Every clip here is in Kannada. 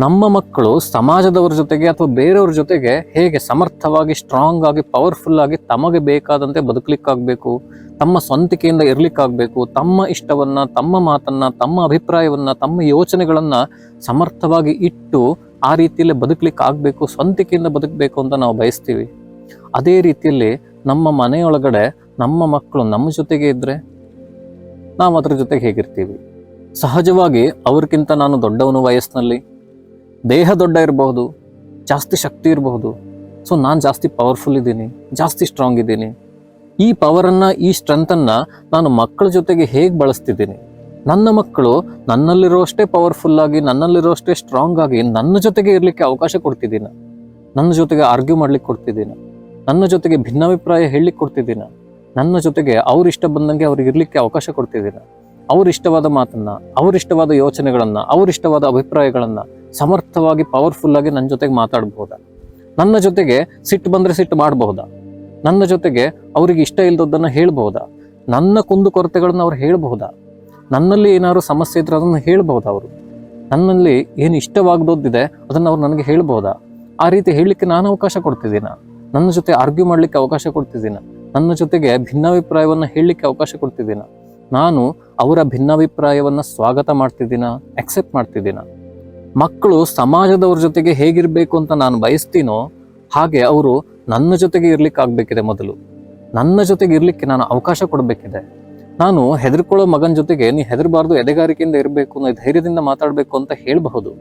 ನಮ್ಮ ಮಕ್ಕಳು ಸಮಾಜದವರ ಜೊತೆಗೆ ಅಥವಾ ಬೇರೆಯವ್ರ ಜೊತೆಗೆ ಹೇಗೆ ಸಮರ್ಥವಾಗಿ ಸ್ಟ್ರಾಂಗ್ ಆಗಿ ಪವರ್ಫುಲ್ ಆಗಿ ತಮಗೆ ಬೇಕಾದಂತೆ ಬದುಕಲಿಕ್ಕಾಗಬೇಕು, ತಮ್ಮ ಸ್ವಂತಿಕೆಯಿಂದ ಇರಲಿಕ್ಕಾಗಬೇಕು, ತಮ್ಮ ಇಷ್ಟವನ್ನ, ತಮ್ಮ ಮಾತನ್ನ, ತಮ್ಮ ಅಭಿಪ್ರಾಯವನ್ನ, ತಮ್ಮ ಯೋಚನೆಗಳನ್ನ ಸಮರ್ಥವಾಗಿ ಇಟ್ಟು ಆ ರೀತಿಯಲ್ಲಿ ಬದುಕಲಿಕ್ಕಾಗಬೇಕು, ಸ್ವಂತಿಕೆಯಿಂದ ಬದುಕಬೇಕು ಅಂತ ನಾವು ಬಯಸ್ತೀವಿ. ಅದೇ ರೀತಿಯಲ್ಲಿ ನಮ್ಮ ಮನೆಯೊಳಗಡೆ ನಮ್ಮ ಮಕ್ಕಳು ನಮ್ಮ ಜೊತೆಗೆ ಇದ್ರೆ ನಾವು ಅದ್ರ ಜೊತೆಗೆ ಹೇಗಿರ್ತೀವಿ? ಸಹಜವಾಗಿ ಅವ್ರಿಗಿಂತ ನಾನು ದೊಡ್ಡವನು ವಯಸ್ಸಿನಲ್ಲಿ ದೇಹ ದೊಡ್ಡ ಇರಬಹುದು, ಜಾಸ್ತಿ ಶಕ್ತಿ ಇರಬಹುದು. ಸೊ ನಾನು ಜಾಸ್ತಿ ಪವರ್ಫುಲ್ ಇದ್ದೀನಿ, ಜಾಸ್ತಿ ಸ್ಟ್ರಾಂಗ್ ಇದ್ದೀನಿ. ಈ ಪವರನ್ನು ಈ ಸ್ಟ್ರೆಂತನ್ನು ನಾನು ಮಕ್ಕಳ ಜೊತೆಗೆ ಹೇಗೆ ಬಳಸ್ತಿದ್ದೀನಿ? ನನ್ನ ಮಕ್ಕಳು ನನ್ನಲ್ಲಿರೋಷ್ಟೇ ಪವರ್ಫುಲ್ ಆಗಿ, ನನ್ನಲ್ಲಿರೋಷ್ಟೇ ಸ್ಟ್ರಾಂಗ್ ಆಗಿ ನನ್ನ ಜೊತೆಗೆ ಇರಲಿಕ್ಕೆ ಅವಕಾಶ ಕೊಡ್ತಿದ್ದೀನಿ ನನ್ನ ಜೊತೆಗೆ ಆರ್ಗ್ಯೂ ಮಾಡ್ಲಿಕ್ಕೆ ಕೊಡ್ತಿದ್ದೀನಿ ನನ್ನ ಜೊತೆಗೆ ಭಿನ್ನಾಭಿಪ್ರಾಯ ಹೇಳಲಿಕ್ಕೆ ಕೊಡ್ತಿದ್ದೀನಿ ನನ್ನ ಜೊತೆಗೆ ಅವ್ರ ಇಷ್ಟ ಬಂದಂಗೆ ಅವ್ರಿಗೆ ಇರಲಿಕ್ಕೆ ಅವಕಾಶ ಕೊಡ್ತಿದ್ದೀನಿ ಅವ್ರ ಇಷ್ಟವಾದ ಮಾತನ್ನ, ಅವ್ರ ಇಷ್ಟವಾದ ಯೋಚನೆಗಳನ್ನು, ಅವ್ರ ಇಷ್ಟವಾದ ಅಭಿಪ್ರಾಯಗಳನ್ನ ಸಮರ್ಥವಾಗಿ ಪವರ್ಫುಲ್ ಆಗಿ ನನ್ನ ಜೊತೆಗೆ ಮಾತಾಡಬಹುದಾ ನನ್ನ ಜೊತೆಗೆ ಸಿಟ್ಟು ಬಂದ್ರೆ ಸಿಟ್ಟು ಮಾಡಬಹುದಾ ನನ್ನ ಜೊತೆಗೆ ಅವರಿಗೆ ಇಷ್ಟ ಇಲ್ಲದನ್ನು ಹೇಳ್ಬಹುದಾ ನನ್ನ ಕುಂದು ಕೊರತೆಗಳನ್ನು ಅವ್ರು ಹೇಳಬಹುದಾ ನನ್ನಲ್ಲಿ ಏನಾದ್ರು ಸಮಸ್ಯೆ ಇದ್ರೆ ಅದನ್ನು ಹೇಳ್ಬಹುದಾ ಅವರು? ನನ್ನಲ್ಲಿ ಏನು ಇಷ್ಟವಾಗದೋದಿದೆ ಅದನ್ನು ಅವ್ರು ನನಗೆ ಹೇಳ್ಬಹುದಾ ಆ ರೀತಿ ಹೇಳಲಿಕ್ಕೆ ನಾನು ಅವಕಾಶ ಕೊಡ್ತಿದ್ದೀನ? ನನ್ನ ಜೊತೆ ಆರ್ಗ್ಯೂ ಮಾಡಲಿಕ್ಕೆ ಅವಕಾಶ ಕೊಡ್ತಿದ್ದೀನ? ನನ್ನ ಜೊತೆಗೆ ಭಿನ್ನಾಭಿಪ್ರಾಯವನ್ನು ಹೇಳಲಿಕ್ಕೆ ಅವಕಾಶ ಕೊಡ್ತಿದ್ದೀನ? ನಾನು ಅವರ ಭಿನ್ನಾಭಿಪ್ರಾಯವನ್ನು ಸ್ವಾಗತ ಮಾಡ್ತಿದ್ದೀನ? ಅಕ್ಸೆಪ್ಟ್ ಮಾಡ್ತಿದ್ದೀನ? ಮಕ್ಕಳು ಸಮಾಜದವ್ರ ಜೊತೆಗೆ ಹೇಗಿರಬೇಕು ಅಂತ ನಾನು ಬಯಸ್ತೀನೋ ಹಾಗೆ ಅವರು ನನ್ನ ಜೊತೆಗೆ ಇರ್ಲಿಕ್ಕೆ ಆಗಬೇಕಿದೆ ಮೊದಲು. ನನ್ನ ಜೊತೆಗೆ ಇರಲಿಕ್ಕೆ ನಾನು ಅವಕಾಶ ಕೊಡಬೇಕಿದೆ. ನಾನು ಹೆದರ್ಕೊಳ್ಳೋ ಮಗನ ಜೊತೆಗೆ ನೀ ಹೆದರಬಾರ್ದು, ಎದೆಗಾರಿಕೆಯಿಂದ ಇರಬೇಕು ಅನ್ನೋ ಧೈರ್ಯದಿಂದ ಮಾತಾಡಬೇಕು ಅಂತ ಹೇಳಬಹುದು.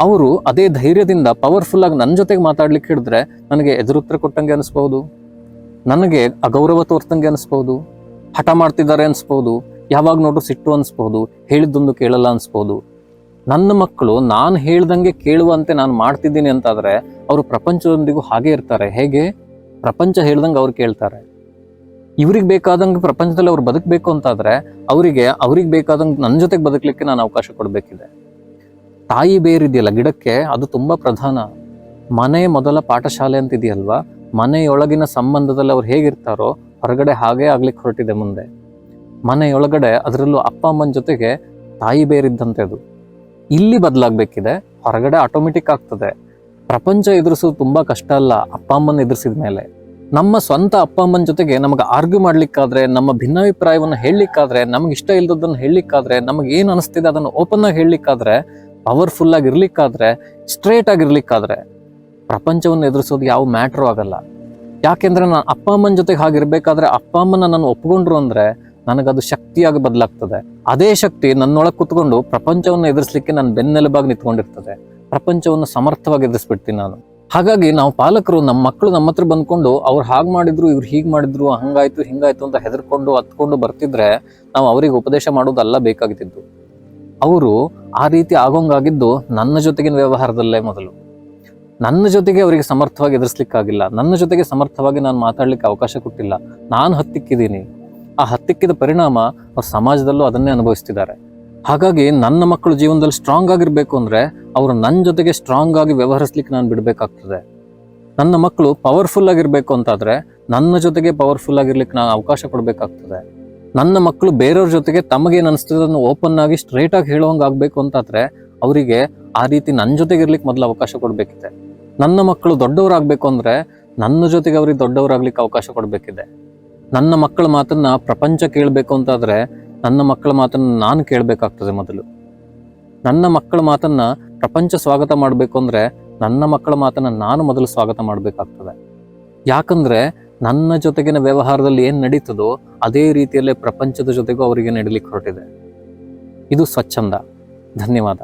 ಅವರು ಅದೇ ಧೈರ್ಯದಿಂದ ಪವರ್ಫುಲ್ ಆಗಿ ನನ್ನ ಜೊತೆಗೆ ಮಾತಾಡ್ಲಿಕ್ಕೆ ಹಿಡಿದ್ರೆ ನನಗೆ ಎದುರುತ್ತರ ಕೊಟ್ಟಂಗೆ ಅನಿಸ್ಬಹುದು. ನನಗೆ ಅಗೌರವ ತೋರ್ತಂಗೆ ಅನಿಸ್ಬಹುದು. ಹಠ ಮಾಡ್ತಿದ್ದಾರೆ ಅನಿಸ್ಬಹುದು. ಯಾವಾಗ ನೋಡ್ರು ಸಿಟ್ಟು ಅನಿಸ್ಬಹುದು. ಹೇಳಿದ್ದೊಂದು ಕೇಳಲ್ಲ ಅನ್ಸ್ಬಹುದು. ನನ್ನ ಮಕ್ಕಳು ನಾನು ಹೇಳ್ದಂಗೆ ಕೇಳುವಂತೆ ನಾನು ಮಾಡ್ತಿದ್ದೀನಿ ಅಂತಾದರೆ ಅವರು ಪ್ರಪಂಚದೊಂದಿಗೂ ಹಾಗೆ ಇರ್ತಾರೆ. ಹೇಗೆ? ಪ್ರಪಂಚ ಹೇಳ್ದಂಗೆ ಅವ್ರು ಕೇಳ್ತಾರೆ. ಇವ್ರಿಗೆ ಬೇಕಾದಂಗೆ ಪ್ರಪಂಚದಲ್ಲಿ ಅವ್ರು ಬದುಕಬೇಕು ಅಂತಾದರೆ ಅವರಿಗೆ, ಅವ್ರಿಗೆ ಬೇಕಾದಂಗೆ ನನ್ನ ಜೊತೆಗೆ ಬದುಕಲಿಕ್ಕೆ ನಾನು ಅವಕಾಶ ಕೊಡಬೇಕಿದೆ. ತಾಯಿ ಬೇರಿದೆಯಲ್ಲ ಗಿಡಕ್ಕೆ, ಅದು ತುಂಬ ಪ್ರಧಾನ. ಮನೆ ಮೊದಲ ಪಾಠಶಾಲೆ ಅಂತಿದೆಯಲ್ವಾ? ಮನೆಯೊಳಗಿನ ಸಂಬಂಧದಲ್ಲಿ ಅವ್ರು ಹೇಗಿರ್ತಾರೋ ಹೊರಗಡೆ ಹಾಗೇ ಆಗ್ಲಿಕ್ಕೆ ಹೊರಟಿದೆ ಮುಂದೆ. ಮನೆಯೊಳಗಡೆ ಅದರಲ್ಲೂ ಅಪ್ಪ ಅಮ್ಮನ ಜೊತೆಗೆ ತಾಯಿ ಬೇರಿದ್ದಂತೆ ಅದು. ಇಲ್ಲಿ ಬದಲಾಗಬೇಕಿದೆ. ಹೊರಗಡೆ ಆಟೋಮೆಟಿಕ್ ಆಗ್ತದೆ. ಪ್ರಪಂಚ ಎದುರಿಸೋದು ತುಂಬಾ ಕಷ್ಟ ಅಲ್ಲ, ಅಪ್ಪ ಅಮ್ಮನ ಎದುರಿಸಿದ ಮೇಲೆ. ನಮ್ಮ ಸ್ವಂತ ಅಪ್ಪ ಅಮ್ಮನ ಜೊತೆಗೆ ನಮಗೆ ಆರ್ಗ್ಯೂ ಮಾಡ್ಲಿಕ್ಕಾದ್ರೆ, ನಮ್ಮ ಭಿನ್ನಾಭಿಪ್ರಾಯವನ್ನು ಹೇಳಲಿಕ್ಕಾದ್ರೆ, ನಮ್ಗೆ ಇಷ್ಟ ಇಲ್ಲದನ್ನು ಹೇಳಲಿಕ್ಕಾದ್ರೆ, ನಮಗೆ ಏನು ಅನಿಸ್ತಿದೆ ಅದನ್ನು ಓಪನ್ ಆಗಿ ಹೇಳಲಿಕ್ಕಾದ್ರೆ ಪವರ್ಫುಲ್ ಆಗಿ ಇರ್ಲಿಕ್ಕಾದ್ರೆ ಸ್ಟ್ರೇಟ್ ಆಗಿ ಇರ್ಲಿಕ್ಕಾದ್ರೆ, ಪ್ರಪಂಚವನ್ನು ಎದುರಿಸೋದು ಯಾವ ಮ್ಯಾಟ್ರು ಆಗಲ್ಲ. ಯಾಕೆಂದ್ರೆ ನಾನು ಅಪ್ಪ ಅಮ್ಮನ ಜೊತೆಗೆ ಹಾಗಿರ್ಬೇಕಾದ್ರೆ, ಅಪ್ಪ ಅಮ್ಮನ ನಾನು ಒಪ್ಕೊಂಡ್ರು ಅಂದ್ರೆ ನನಗದು ಶಕ್ತಿಯಾಗಿ ಬದಲಾಗ್ತದೆ. ಅದೇ ಶಕ್ತಿ ನನ್ನೊಳಗೆ ಕುತ್ಕೊಂಡು ಪ್ರಪಂಚವನ್ನು ಎದುರಿಸಲಿಕ್ಕೆ ನನ್ನ ಬೆನ್ನೆಲುಬಾಗಿ ನಿಂತ್ಕೊಂಡಿರ್ತದೆ. ಪ್ರಪಂಚವನ್ನು ಸಮರ್ಥವಾಗಿ ಎದುರಿಸ್ಬಿಡ್ತೀನಿ ನಾನು. ಹಾಗಾಗಿ ನಾವು ಪಾಲಕರು ನಮ್ಮ ಮಕ್ಕಳು ನಮ್ಮ ಹತ್ರ ಬಂದ್ಕೊಂಡು ಅವ್ರು ಹಾಗೆ ಮಾಡಿದ್ರು, ಇವ್ರು ಹೀಗೆ ಮಾಡಿದ್ರು, ಹಂಗಾಯ್ತು, ಹಿಂಗಾಯ್ತು ಅಂತ ಹೆದರ್ಕೊಂಡು ಹತ್ಕೊಂಡು ಬರ್ತಿದ್ರೆ ನಾವು ಅವರಿಗೆ ಉಪದೇಶ ಮಾಡೋದಲ್ಲ ಬೇಕಾಗಿದ್ದು ಅವರು ಆ ರೀತಿ ಆಗೋಂಗಾಗಿದ್ದು ನನ್ನ ಜೊತೆಗಿನ ವ್ಯವಹಾರದಲ್ಲೇ ಮೊದಲು. ನನ್ನ ಜೊತೆಗೆ ಅವರಿಗೆ ಸಮರ್ಥವಾಗಿ ಎದುರಿಸ್ಲಿಕ್ಕಾಗಿಲ್ಲ. ನನ್ನ ಜೊತೆಗೆ ಸಮರ್ಥವಾಗಿ ನಾನು ಮಾತಾಡ್ಲಿಕ್ಕೆ ಅವಕಾಶ ಕೊಟ್ಟಿಲ್ಲ. ನಾನು ಹತ್ತಿಕ್ಕಿದ್ದೀನಿ. ಆ ಹತ್ತಿಕ್ಕಿದ ಪರಿಣಾಮ ಅವ್ರ ಸಮಾಜದಲ್ಲೂ ಅದನ್ನೇ ಅನುಭವಿಸ್ತಿದ್ದಾರೆ. ಹಾಗಾಗಿ ನನ್ನ ಮಕ್ಕಳು ಜೀವನದಲ್ಲಿ ಸ್ಟ್ರಾಂಗ್ ಆಗಿರಬೇಕು ಅಂದ್ರೆ ಅವರು ನನ್ನ ಜೊತೆಗೆ ಸ್ಟ್ರಾಂಗ್ ಆಗಿ ವ್ಯವಹರಿಸ್ಲಿಕ್ಕೆ ನಾನು ಬಿಡಬೇಕಾಗ್ತದೆ. ನನ್ನ ಮಕ್ಕಳು ಪವರ್ಫುಲ್ ಆಗಿರಬೇಕು ಅಂತಾದರೆ ನನ್ನ ಜೊತೆಗೆ ಪವರ್ಫುಲ್ ಆಗಿರ್ಲಿಕ್ಕೆ ನಾನು ಅವಕಾಶ ಕೊಡಬೇಕಾಗ್ತದೆ. ನನ್ನ ಮಕ್ಕಳು ಬೇರೆಯವ್ರ ಜೊತೆಗೆ ತಮಗೇನು ಅದನ್ನು ಓಪನ್ ಆಗಿ ಸ್ಟ್ರೈಟ್ ಆಗಿ ಆಗಬೇಕು ಅಂತಾದ್ರೆ ಅವರಿಗೆ ಆ ರೀತಿ ನನ್ನ ಜೊತೆಗೆ ಇರ್ಲಿಕ್ಕೆ ಮೊದಲು ಅವಕಾಶ ಕೊಡಬೇಕಿದೆ. ನನ್ನ ಮಕ್ಕಳು ದೊಡ್ಡವರಾಗಬೇಕು ಅಂದ್ರೆ ನನ್ನ ಜೊತೆಗೆ ಅವ್ರಿಗೆ ದೊಡ್ಡವರಾಗ್ಲಿಕ್ಕೆ ಅವಕಾಶ ಕೊಡಬೇಕಿದೆ. ನನ್ನ ಮಕ್ಕಳ ಮಾತನ್ನ ಪ್ರಪಂಚ ಕೇಳಬೇಕು ಅಂತಾದರೆ ನನ್ನ ಮಕ್ಕಳ ಮಾತನ್ನ ನಾನು ಕೇಳಬೇಕಾಗ್ತದೆ ಮೊದಲು. ನನ್ನ ಮಕ್ಕಳ ಮಾತನ್ನ ಪ್ರಪಂಚ ಸ್ವಾಗತ ಮಾಡಬೇಕು ಅಂದ್ರೆ ನನ್ನ ಮಕ್ಕಳ ಮಾತನ್ನ ನಾನು ಮೊದಲು ಸ್ವಾಗತ ಮಾಡಬೇಕಾಗ್ತದೆ. ಯಾಕಂದ್ರೆ ನನ್ನ ಜೊತೆಗಿನ ವ್ಯವಹಾರದಲ್ಲಿ ಏನು ನಡೀತದೋ ಅದೇ ರೀತಿಯಲ್ಲೇ ಪ್ರಪಂಚದ ಜೊತೆಗೂ ಅವರಿಗೆ ನಡೀಲಿಕ್ಕೆ ಹೊರಟಿದೆ. ಇದು ಸ್ವಚ್ಛಂದ. ಧನ್ಯವಾದ.